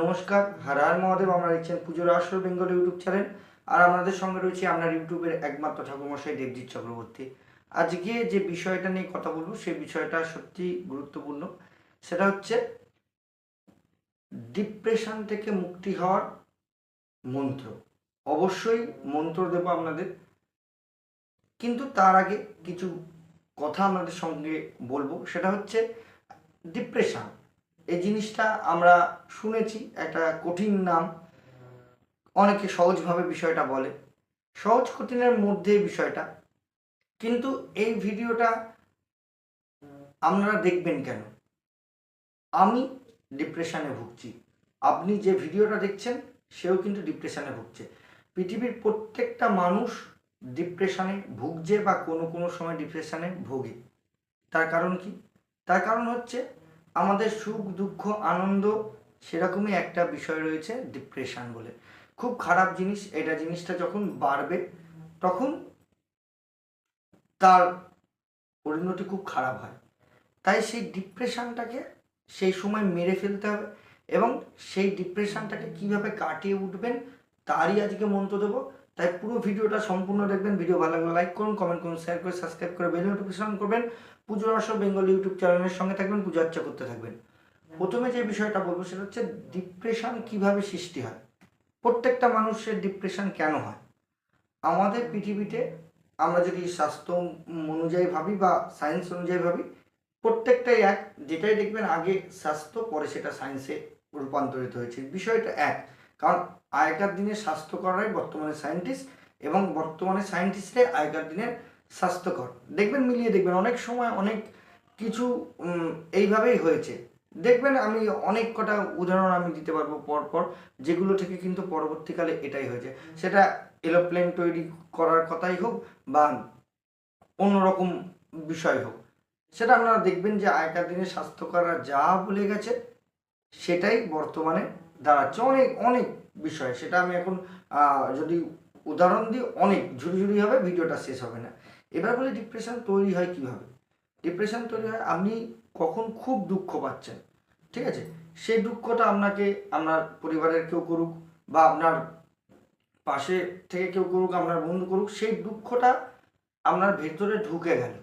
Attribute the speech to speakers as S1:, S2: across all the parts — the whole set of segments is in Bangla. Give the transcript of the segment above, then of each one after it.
S1: নমস্কার হার হার মহাদেব, আমরা দেখছেন পুজোর আসর বেঙ্গল ইউটিউব চ্যানেল। আর আমাদের সঙ্গে রয়েছে আপনার ইউটিউবের একমাত্র ঠাকুরমশাই দেবজিৎ চক্রবর্তী। আজকে যে বিষয়টা নিয়ে কথা বলব, সেই বিষয়টা সত্যি গুরুত্বপূর্ণ। সেটা হচ্ছে ডিপ্রেশন থেকে মুক্তি হওয়ার মন্ত্র। অবশ্যই মন্ত্র দেব আপনাদের। কিন্তু তার আগে কিছু কথা আপনাদের সঙ্গে বলব। সেটা হচ্ছে ডিপ্রেশন এই জিনিসটা আমরা শুনেছি, একটা কঠিন নাম। অনেকে সহজভাবে বিষয়টা বলে। সহজ কঠিনের মধ্যে বিষয়টা। কিন্তু এই ভিডিওটা আপনারা দেখবেন কেন? আমি ডিপ্রেশনে ভুগছি। আপনি যে ভিডিওটা দেখছেন, সেও কিন্তু ডিপ্রেশনে ভুগছে। পৃথিবীর প্রত্যেকটা মানুষ ডিপ্রেশনে ভুগছে বা কোনো কোনো সময় ডিপ্রেশনে ভোগে। তার কারণ কি? তার কারণ হচ্ছে আমাদের সুখ, দুঃখ, আনন্দ সেরকমই একটা বিষয় রয়েছে ডিপ্রেশান বলে। খুব খারাপ জিনিস, এটা জিনিসটা যখন বাড়বে, তখন তার পরিণতি খুব খারাপ হয়। তাই সেই ডিপ্রেশনটাকে সেই সময় মেরে ফেলতে হবে এবং সেই ডিপ্রেশানটাকে কীভাবে কাটিয়ে উঠবেন, তারই আজকে মন্ত্র দেবো। তাই পুরো ভিডিওটা সম্পূর্ণ দেখবেন, ভিডিও ভালো লাগলে লাইক করুন কমেন্ট করুন শেয়ার করে সাবস্ক্রাইব করে বেল নোটিফিকেশন করবেন। পুজোর আসর বেঙ্গল ইউটিউব চ্যানেলের সঙ্গে থাকবেন, পুজো আর্চা করতে থাকবেন। প্রথমে যে বিষয়টা বলব সেটা হচ্ছে ডিপ্রেশন কীভাবে সৃষ্টি হয়? প্রত্যেকটা মানুষের ডিপ্রেশন কেন হয়? আমাদের পৃথিবীতে আমরা যদি স্বাস্থ্য অনুযায়ী ভাবি বা সায়েন্স অনুযায়ী ভাবি, প্রত্যেকটাই এক। যেটাই দেখবেন আগে স্বাস্থ্য, পরে সেটা সায়েন্সে রূপান্তরিত হয়েছে। বিষয়টা এক। কারণ আগেকার দিনের স্বাস্থ্যকররাই বর্তমানে সায়েন্টিস্ট এবং বর্তমানে সায়েন্টিস্টরাই আগেকার দিনের স্বাস্থ্যকর। দেখবেন, মিলিয়ে দেখবেন, অনেক সময় অনেক কিছু এইভাবেই হয়েছে। দেখবেন, আমি অনেক কটা উদাহরণ আমি দিতে পারব পর পর যেগুলো থেকে কিন্তু পরবর্তীকালে এটাই হয়েছে। সেটা এরোপ্লেন তৈরি করার কথাই হোক বা অন্যরকম বিষয় হোক। সেটা আপনারা দেখবেন যে আগেকার দিনে স্বাস্থ্যকররা যা বলে গেছে, সেটাই বর্তমানে দাঁড়াচ্ছে অনেক অনেক বিষয়। সেটা আমি এখন যদি উদাহরণ দিই, অনেক ঝুড়ি ঝুড়ি হবে, ভিডিওটা শেষ হবে না। এবার বলে ডিপ্রেশন তৈরি হয় কীভাবে? ডিপ্রেশন তৈরি হয়, আপনি কখন খুব দুঃখ পাচ্ছেন, ঠিক আছে? সেই দুঃখটা আপনাকে, আপনার পরিবারের কেউ করুক, বা আপনার পাশে থেকে কেউ করুক, আপনার বন্ধু করুক, সেই দুঃখটা আপনার ভেতরে ঢুকে গেল।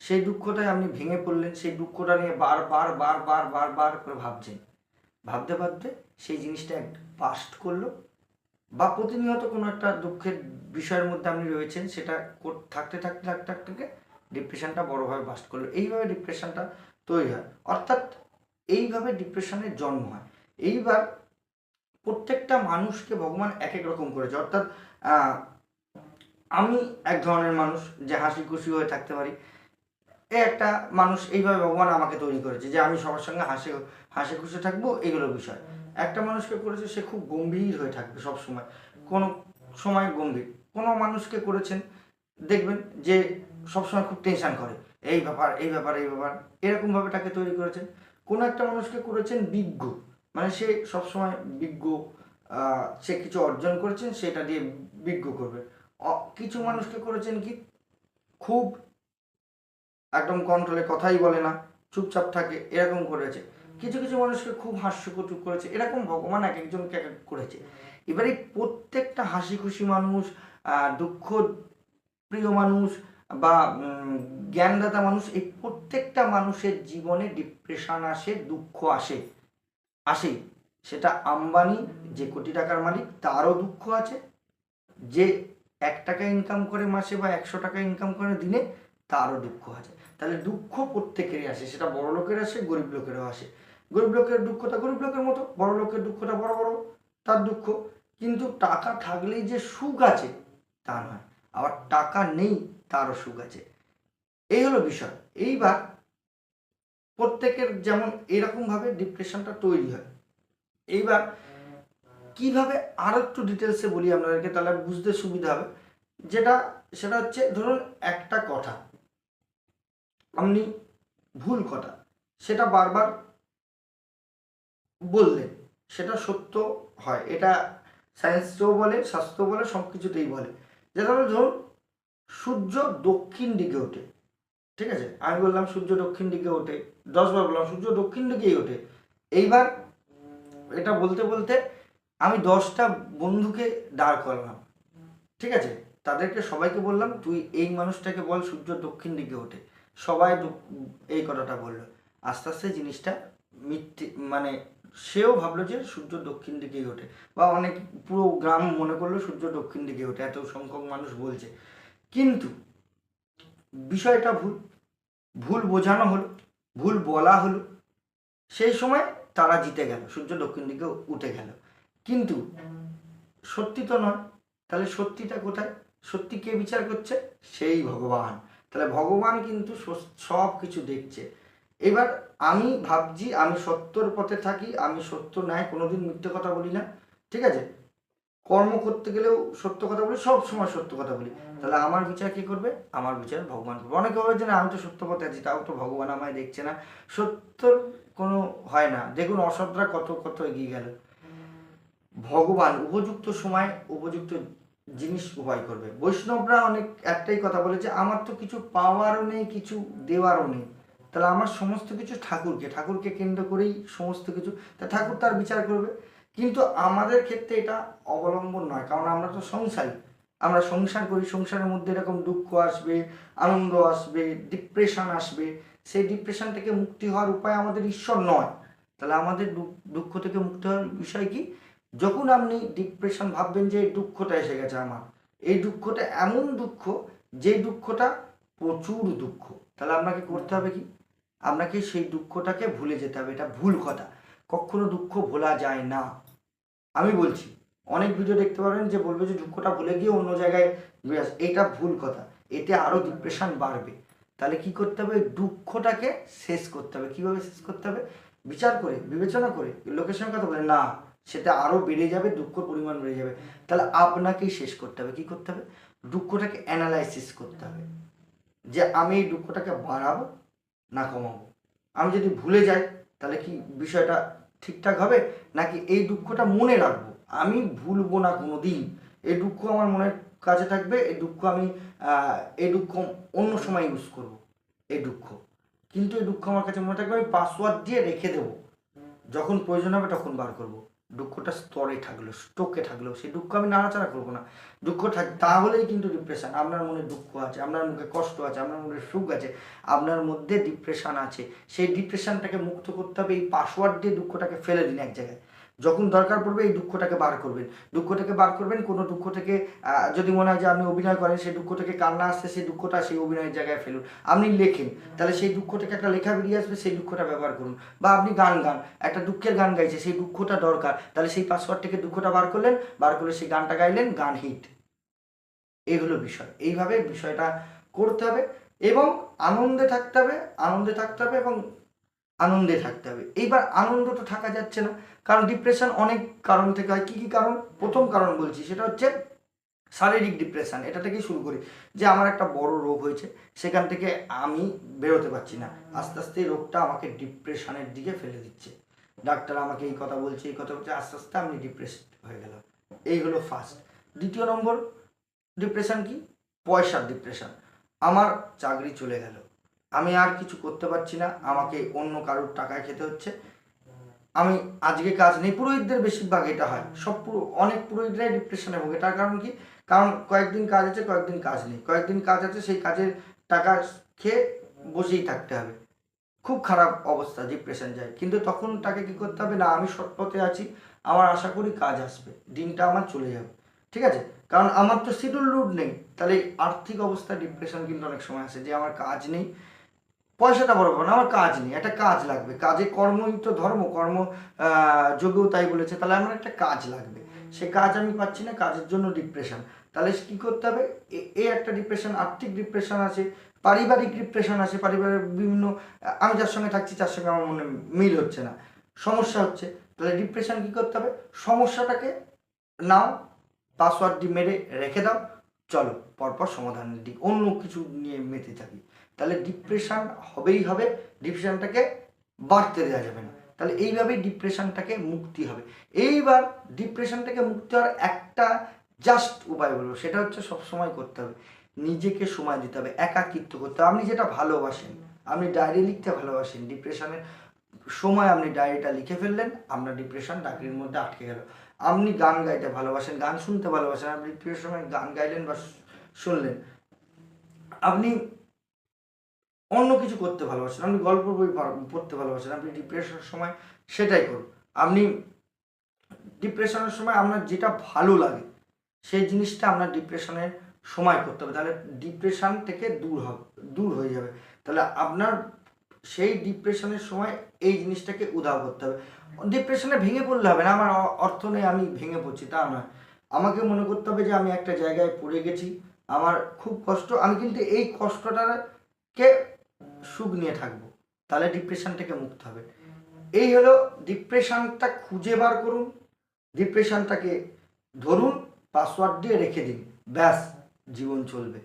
S1: সেই দুঃখটাই আপনি ভেঙে পড়লেন, সেই দুঃখটা নিয়ে বারবার বার বার বার করে ভাবছেন। ভাবতে ভাবতে সেই জিনিসটা এক পাস্ট করল বা প্রতিনিয়ত কোনো একটা দুঃখের বিষয়ের মধ্যে আপনি রয়েছেন সেটা থাকতে থাকতে থাকতে থাকতে ডিপ্রেশনটা বড়োভাবে বাস্ট করল। এইভাবে ডিপ্রেশনটা তৈরি হয়। অর্থাৎ এইভাবে ডিপ্রেশনের জন্ম হয়। এইবার প্রত্যেকটা মানুষকে ভগবান এক এক রকম করেছে। অর্থাৎ আমি এক ধরনের মানুষ যে হাসি খুশি হয়ে থাকতে পারি। এ একটা মানুষ এইভাবে ভগবান আমাকে তৈরি করেছে যে আমি সবার সঙ্গে হাসি হাসি খুশি থাকব এগুলো বিষয়। একটা মানুষকে করেছে সে খুব গম্ভীর হয়ে থাকবে সব সময় কোনো সময় গম্ভীর। কোনো মানুষকে করেছেন, দেখবেন যে সবসময় খুব টেনশন করে। এই ব্যাপার এই ব্যাপার এই ব্যাপার। এরকমভাবে তাকে তৈরি করেছেন। কোনো একটা মানুষকে করেছেন বিজ্ঞ। মানে সে সবসময় বিজ্ঞ সে কিছু অর্জন করেছেন, সেটা দিয়ে বিজ্ঞ করবে। কিছু মানুষকে করেছেন কি? খুব একদম কন্ট্রোলে কথাই বলে না, চুপচাপ থাকে, এরকম করেছে কিছু কিছু মানুষকে খুব হাস্যকটুক করেছে, এরকম ভগবান এক একজনকে এক এক করেছে। এবার প্রত্যেকটা হাসি খুশি মানুষ দুঃখ প্রিয় মানুষ বা জ্ঞানদাতা মানুষ, এই প্রত্যেকটা মানুষের জীবনে ডিপ্রেশন আসে, দুঃখ আসে। আসেই সেটা আম্বানি, যে কোটি টাকার মালিক, তারও দুঃখ আছে। যে এক টাকা ইনকাম করে মাসে বা একশো টাকা ইনকাম করে দিনে তারও দুঃখ আছে। তাহলে দুঃখ প্রত্যেকেরই আসে, সেটা বড় লোকের আসে, গরিব লোকেরও আসে। গরিব লোকের দুঃখটা গরিব লোকের মতো, বড় লোকের দুঃখটা বড় বড়, তার দুঃখ। কিন্তু টাকা থাকলেই যে সুখ আছে, তা নয়। আবার টাকা নেই, তারও সুখ আছে। এই হলো বিষয়। এইবার প্রত্যেকের যেমন এরকমভাবে ডিপ্রেশনটা তৈরি হয়। এইবার কীভাবে আরও একটু ডিটেলসে বলি আপনাদেরকে, তাহলে বুঝতে সুবিধা হবে। যেটা, সেটা হচ্ছে, ধরুন একটা কথা। আপনি ভুল কথা। সেটা বারবার বললেন, সেটা সত্য হয়। এটা সায়েন্সও বলে স্বাস্থ্য বলে সব কিছুতেই বলে হলো ধরুন, সূর্য দক্ষিণ দিকে ওঠে, ঠিক আছে? আমি বললাম সূর্য দক্ষিণ দিকে ওঠে, দশবার বললাম সূর্য দক্ষিণ দিকেই ওঠে। এইবার এটা বলতে বলতে আমি দশটা বন্ধুকে দাঁড় করলাম, ঠিক আছে? তাদেরকে সবাইকে বললাম, তুই এই মানুষটাকে বল সূর্য দক্ষিণ দিকে ওঠে। সবাই এই কথাটা বলল। আস্তে আস্তে জিনিসটা মিথ্যে মানে সেও ভাবলো যে সূর্য দক্ষিণ দিকেই ওঠে বা অনেক পুরো গ্রাম মনে করল সূর্য দক্ষিণ দিকে ওঠে, এত সংখ্যক মানুষ বলছে। কিন্তু বিষয়টা ভুল। ভুল বোঝানো হলো, ভুল বলা হলো। সেই সময় তারা জিতে গেল, সূর্য দক্ষিণ দিকে উঠে গেল। কিন্তু সত্যি তো নয়, তাহলে সত্যিটা কোথায়? সত্যি কে বিচার করছে? সেই ভগবান। তাহলে ভগবান কিন্তু সব কিছু দেখছে। এবার আমি ভাবছি, আমি সত্যর পথে থাকি, আমি সত্য নাই, কোনোদিন মিথ্যে কথা বলি না, ঠিক আছে? কর্ম করতে গেলেও সত্য কথা বলি, সব সময় সত্য কথা বলি। তাহলে আমার বিচার কি করবে? আমার বিচার ভগবান করবে। অনেকে ভাবে যে, না, আমি তো সত্য পথে আছি, তাও তো ভগবান আমায় দেখছে না। সত্যর কোনো হয় না। দেখুন, অসৎরা কত কত এগিয়ে গেল। ভগবান, উপযুক্ত সময়, উপযুক্ত জিনিস উপায় করবে। বৈষ্ণবরা অনেক, একটাই কথা বলেছে আমার তো কিছু পাওয়ারও নেই, কিছু দেওয়ারও নেই। তাহলে আমার সমস্ত কিছু ঠাকুরকে ঠাকুরকে কেন্দ্র করেই সমস্ত কিছু, তা ঠাকুর তার বিচার করবে। কিন্তু আমাদের ক্ষেত্রে এটা অবলম্বন নয়, কারণ আমরা তো সংসারী। আমরা সংসার করি, সংসারের মধ্যে এরকম দুঃখ আসবে, আনন্দ আসবে ডিপ্রেশন আসবে। সেই ডিপ্রেশন থেকে মুক্তি হওয়ার উপায় আমাদের ঈশ্বর নয়। তাহলে আমাদের দুঃখ থেকে মুক্তি হওয়ার বিষয় কি? যখন আপনি ডিপ্রেশন ভাববেন যে এই দুঃখটা এসে গেছে আমার, এই দুঃখটা এমন দুঃখ যে দুঃখটা প্রচুর দুঃখ। তাহলে আপনাকে করতে হবে কি? আপনাকে সেই দুঃখটাকে ভুলে যেতে হবে, এটা ভুল কথা। কখনো দুঃখ ভোলা যায় না। আমি বলছি, অনেক ভিডিও দেখতে পারেন যে বলবে যে দুঃখটা ভুলে গিয়ে অন্য জায়গায় এটা ভুল কথা। এতে আরও ডিপ্রেশন বাড়বে। তাহলে কি করতে হবে? দুঃখটাকে শেষ করতে হবে। কীভাবে শেষ করতে হবে? বিচার করে, বিবেচনা করে, লোকের সঙ্গে কথা বলে, না সেটা আরও বেড়ে যাবে, দুঃখর পরিমাণ বেড়ে যাবে। তাহলে আপনাকেই শেষ করতে হবে, কি করতে হবে? দুঃখটাকে অ্যানালাইসিস করতে হবে। যে আমি এই দুঃখটাকে বাড়াবো না কমাবো। আমি যদি ভুলে যাই, তাহলে কি বিষয়টা ঠিকঠাক হবে? নাকি এই দুঃখটা মনে রাখব? আমি ভুলবো না কোনো দিন এই দুঃখ আমার মনের কাছে থাকবে এই দুঃখ আমি এই দুঃখ অন্য সময় ইউজ করব এই দুঃখ। কিন্তু এই দুঃখ আমার কাছে মনে থাকবে, আমি পাসওয়ার্ড দিয়ে রেখে দেবো। যখন প্রয়োজন হবে তখন বার করব। দুঃখটা স্তরে থাকল স্টোকে থাকল সেই দুঃখ আমি নাড়াচাড়া করব না। দুঃখ থাক, তাহলেই কিন্তু ডিপ্রেশন আপনার মনে দুঃখ আছে, আপনার মুখে কষ্ট আছে, আপনার মনে সুখ আছে, আপনার মধ্যে ডিপ্রেশন আছে। সেই ডিপ্রেশনটাকে মুক্ত করতে হবে, এই পাসওয়ার্ড দিয়ে দুঃখটাকে ফেলে দিন এক জায়গায়। যখন দরকার পড়বে এই দুঃখটাকে বার করবেন। দুঃখটাকে বার করবেন, কোনো দুঃখ থেকে যদি মনে হয় যে আপনি অভিনয় করেন, সেই দুঃখ থেকে কান্না আসছে, সেই দুঃখটা সেই অভিনয়ের জায়গায় ফেলুন। আপনি লেখেন, তাহলে সেই দুঃখ থেকে একটা লেখা বেরিয়ে আসবে, সেই দুঃখটা ব্যবহার করুন। বা আপনি গান গান, একটা দুঃখের গান গাইছে, সেই দুঃখটা দরকার। তাহলে সেই পাসওয়ার্ড থেকে দুঃখটা বার করলেন, বার করলে সেই গানটা গাইলেন, গান হিট এই হলো বিষয়। এইভাবে বিষয়টা করতে হবে এবং আনন্দে থাকতে হবে, আনন্দে থাকতে হবে এবং আনন্দে থাকতে হবে। এইবার আনন্দ তো থাকা যাচ্ছে না, কারণ ডিপ্রেশন অনেক কারণ থেকে হয়। কী কী কারণ? প্রথম কারণ বলছি, সেটা হচ্ছে শারীরিক ডিপ্রেশান এটা থেকেই শুরু করি যে আমার একটা বড় রোগ হয়েছে, সেখান থেকে আমি বেরোতে পারছি না। আস্তে আস্তে এই রোগটা আমাকে ডিপ্রেশনের দিকে ফেলে দিচ্ছে। ডাক্তার আমাকে এই কথা বলছে, এই কথা বলছে, আস্তে আস্তে আমি ডিপ্রেসড হয়ে গেলাম। এই হলো ফার্স্ট দ্বিতীয় নম্বর ডিপ্রেশন কি? পয়সার ডিপ্রেশান আমার চাকরি চলে গেল। আমি আর কিছু করতে পারছি না, আমাকে অন্য কারোর টাকায় খেতে হচ্ছে। আমি আজকে কাজ নেই, পুরোহিতদের বেশিরভাগ এটা হয়। সব পুরো, অনেক পুরোহিতরাই ডিপ্রেশনে ভোগে। তার কারণ কি? কারণ কয়েকদিন কাজ আছে, কয়েকদিন কাজ নেই। কয়েকদিন কাজ আছে, সেই কাজের টাকা খেয়ে বসেই থাকতে হবে। খুব খারাপ অবস্থা ডিপ্রেশন যায়। কিন্তু তখন তাকে কি করতে হবে? না, আমি সৎপথে আছি, আমার আশা করি কাজ আসবে। দিনটা আমার চলে যাবে। ঠিক আছে? কারণ আমার তো শিডিউল রুট নেই। তাহলে আর্থিক অবস্থা ডিপ্রেশন কিন্তু অনেক সময় আসে যে আমার কাজ নেই। পয়সাটা বড় না, আমার কাজ নেই, একটা কাজ লাগবে। কাজে কর্মই তো ধর্ম, কর্ম যোগেও তাই বলেছে, তাহলে আমার একটা কাজ লাগবে। সে কাজ আমি পাচ্ছি না, কাজের জন্য ডিপ্রেশন তাহলে কি করতে হবে? এ একটা ডিপ্রেশন আর্থিক ডিপ্রেশন আছে, পারিবারিক ডিপ্রেশন আছে, পারিবারিক বিভিন্ন, আমি যার সঙ্গে থাকছি, তার সঙ্গে আমার মনে মিল হচ্ছে না। সমস্যা হচ্ছে, তাহলে ডিপ্রেশন কি করতে হবে? সমস্যাটাকে নাও পাসওয়ার্ডটি মেরে রেখে দাও, চলো, পরপর সমাধানের দিক, অন্য কিছু নিয়ে মেতে থাকি। তাহলে ডিপ্রেশন হবেই হবে ডিপ্রেশনটাকে বাড়তে দেওয়া যাবে না। তাহলে এইভাবেই ডিপ্রেশনটাকে মুক্তি হবে। এইবার ডিপ্রেশন থেকে মুক্তি হওয়ার একটা জাস্ট উপায় বলব, সেটা হচ্ছে সবসময় করতে হবে। নিজেকে সময় দিতে হবে, একাকিত্ব করতে হবে। আপনি যেটা ভালোবাসেন, আপনি ডায়েরি লিখতে ভালোবাসেন ডিপ্রেশনের সময় আপনি ডায়েরিটা লিখে ফেললেন, আপনার ডিপ্রেশন ডাকরির মধ্যে আটকে গেল। আপনি গান গাইতে ভালোবাসেন, গান শুনতে ভালোবাসেন, আপনি ডিপ্রেশনের গান গাইলেন বা শুনলেন, আপনি অন্য কিছু করতে ভালোবাসেন, আপনি গল্প বই পড়- পড়তে ভালোবাসেন, আপনি ডিপ্রেশনের সময় সেটাই করুন। আপনি ডিপ্রেশনের সময় আপনার যেটা ভালো লাগে, সেই জিনিসটা আপনার ডিপ্রেশনের সময় করতে হবে। তাহলে ডিপ্রেশন থেকে দূর হবে, দূর হয়ে যাবে। তাহলে আপনার সেই ডিপ্রেশনের সময় এই জিনিসটাকে উধাও করতে হবে। ডিপ্রেশনে ভেঙে পড়লে হবে না, আমার অর্থ নেই, আমি ভেঙে পড়ছি, তা নয়। আমাকে মনে করতে হবে যে আমি একটা জায়গায় পড়ে গেছি, আমার খুব কষ্ট, আমি কিন্তু এই কষ্টটাকে সুখ নিয়ে থাকব, তাহলে ডিপ্রেশন থেকে মুক্ত হবে। এই হলো ডিপ্রেশনটা খুঁজে বার করুন ডিপ্রেশনটাকে ধরুন পাসওয়ার্ড দিয়ে রেখে দিন, ব্যাস, জীবন চলবে।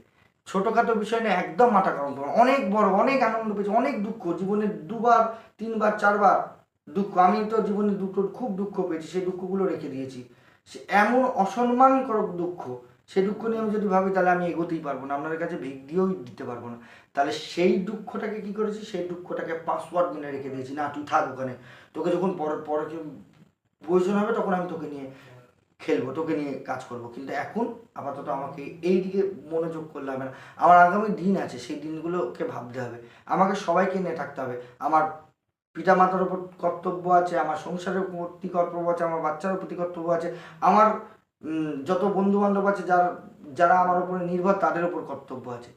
S1: ছোটোখাটো বিষয় নিয়ে একদম মাথা গরম করুন অনেক বড়, অনেক আনন্দ পেয়েছি, অনেক দুঃখ, জীবনে দুবার, তিনবার, চারবার দুঃখ। আমি তো জীবনে দুটো, খুব দুঃখ পেয়েছি, সেই দুঃখগুলো রেখে দিয়েছি। সে এমন অসম্মানকর দুঃখ সেই দুঃখ নিয়ে আমি যদি ভাবি, তাহলে আমি এগোতেই পারব না। আপনার কাছে ভিক দিয়েও দিতে পারব না। তাহলে সেই দুঃখটাকে কি করেছি? সেই দুঃখটাকে পাসওয়ার্ড মেনে রেখে দিয়েছি। না, তুই থাক ওখানে। তোকে যখন পরে পরে প্রয়োজন হবে, তখন আমি তোকে নিয়ে খেলব, তোকে নিয়ে কাজ করব। কিন্তু এখন আপাতত আমাকে এই দিকে মনোযোগ করলে হবে না। আমার আগামী দিন আছে, সেই দিনগুলোকে ভাবতে হবে। আমাকে সবাইকে নিয়ে থাকতে হবে। আমার পিতা মাতার উপর কর্তব্য আছে, আমার সংসারের প্রতি কর্তব্য আছে, আমার বাচ্চার প্রতি কর্তব্য আছে, আমার যত বন্ধু বান্ধব আছে যারা যারা আমার উপরে নির্ভর, তাদের উপর কর্তব্য আছে।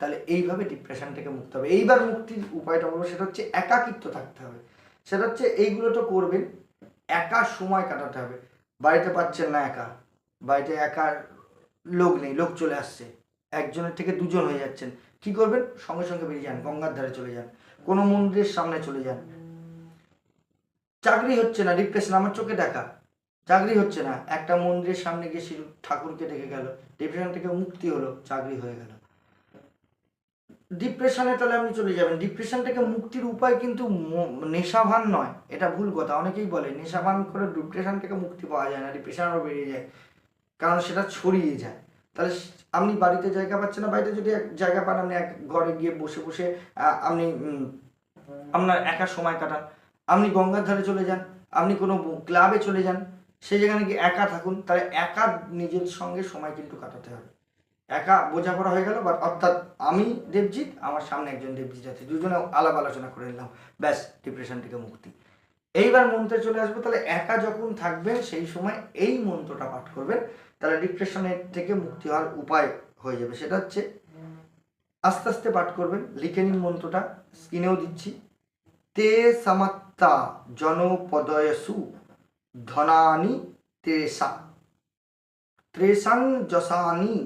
S1: তাহলে এইভাবে ডিপ্রেশন থেকে মুক্ত হবে। এইবার মুক্তির উপায়টা বলব, সেটা হচ্ছে একাকিত্ব থাকতে হবে। সেটা হচ্ছে এইগুলো তো করবেন, একা সময় কাটাতে হবে। বাড়িতে পাচ্ছেন না একা, বাড়িতে একা লোক নেই, লোক চলে আসছে, একজনের থেকে দুজন হয়ে যাচ্ছেন। কি করবেন? সঙ্গে সঙ্গে বেরিয়ে যান, গঙ্গার ধারে চলে যান, কোনো মন্দিরের সামনে চলে যান। চাকরি হচ্ছে না, ডিপ্রেশন, আমার চোখে দেখা। চাকরি হচ্ছে না। একটা মন্দিরের সামনে গিয়ে শিব ঠাকুরকে দেখে গেল। ডিপ্রেশন থেকে মুক্তি হলো, চাকরি হয়ে গেল। ডিপ্রেশনে তাহলে আপনি চলে যাবেন। ডিপ্রেশন থেকে মুক্তির উপায় কিন্তু নেশাভান নয়। এটা ভুল কথা। অনেকেই বলে, নেশাভান করে ডিপ্রেশন থেকে মুক্তি পাওয়া যায় না ডিপ্রেশন আরও বেড়ে যায়। কারণ সেটা ছড়িয়ে যায়। তাহলে আপনি বাড়িতে জায়গা পাচ্ছেন না, বাড়িতে যদি এক জায়গা পান, আপনি এক ঘরে গিয়ে বসে বসে আপনি আপনার একা সময় কাটান। আপনি গঙ্গার ধারে চলে যান। আপনি কোনো ক্লাবে চলে যান। সেই যেখানে নাকি একা থাকুন, তাহলে একা নিজের সঙ্গে সময় কিন্তু কাটাতে হবে। একা বোঝাপড়া হয়ে গেল বাট অর্থাৎ আমি দেবজিৎ, আমার সামনে একজন দেবজিৎ আছে। দুজনে আলাপ আলোচনা করে নিলাম। ব্যাস ডিপ্রেশন থেকে মুক্তি। এইবার মন্ত্রে চলে আসব, তাহলে একা যখন থাকবেন, সেই সময় এই মন্ত্রটা পাঠ করবেন, তাহলে ডিপ্রেশনের থেকে মুক্তি হওয়ার উপায় হয়ে যাবে। সেটা হচ্ছে, আস্তে আস্তে পাঠ করবেন, লিখে নিন মন্ত্রটা, স্ক্রিনেও দিচ্ছি। তে সমাত্তা জনপদয়সু ধনানি তেষা ত্রেষাং যশানি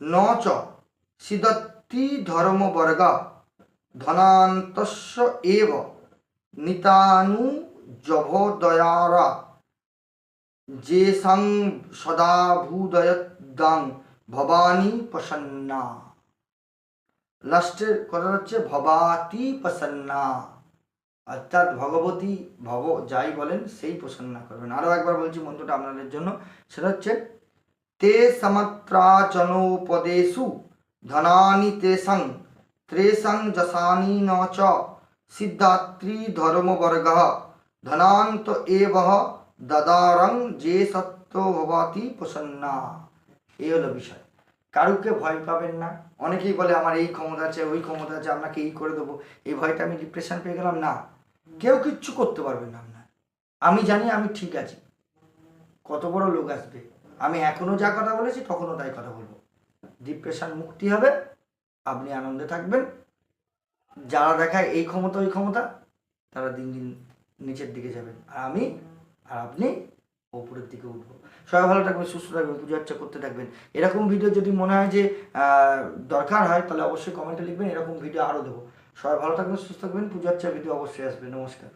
S1: ন চ সিদত্তি ধর্মবর্গ ধনান্তস্য এব নিতানু জভদয়ারা যেসাং সদা ভূদয়দাং ভবানী প্রসন্না লাস্টের কথা হচ্ছে ভবাতি প্রসন্না। অর্থাৎ ভগবতী ভব যাই বলেন, সেই প্রসন্না করবেন। আরও একবার বলছি মন্ত্রটা আপনাদের জন্য, সেটা হচ্ছে, তে সমত্রাচনোপদেশু ধনানি তেসং, ত্রেসং যশানি ন চ সিদ্ধাত্রী ধর্মবর্গ, ধনান্ত এব দদারং যে সত্য ভবতি প্রসন্না। এই হলো বিষয়। কারুকে ভয় পাবেন না। অনেকেই বলে, আমার এই ক্ষমতা আছে, ওই ক্ষমতা আছে আপনাকে এই করে দেবো? এই ভয়টা আমি ডিপ্রেশন পেয়ে গেলাম? না। কেউ কিচ্ছু করতে পারবে না আপনার। আমি জানি, আমি ঠিক আছি। কত বড় লোক আসবে। আমি এখনও যা কথা বলেছি, তখনও তাই কথা বলব। ডিপ্রেশন মুক্তি হবে। আপনি আনন্দে থাকবেন। যারা দেখায় এই ক্ষমতা, ওই ক্ষমতা, তারা দিন দিন নিচের দিকে যাবেন। আর আমি আর আপনি ওপরের দিকে উঠবো। সবাই ভালো থাকবেন, সুস্থ থাকবেন, পুজো আর্চা করতে থাকবেন। এরকম ভিডিও যদি মনে হয় যে দরকার হয়, তাহলে অবশ্যই কমেন্টে লিখবেন। এরকম ভিডিও আরও দেবো। সবাই ভালো থাকবেন সুস্থ থাকবেন পূজার চা ভিডিও অবশ্যই আসবে নমস্কার।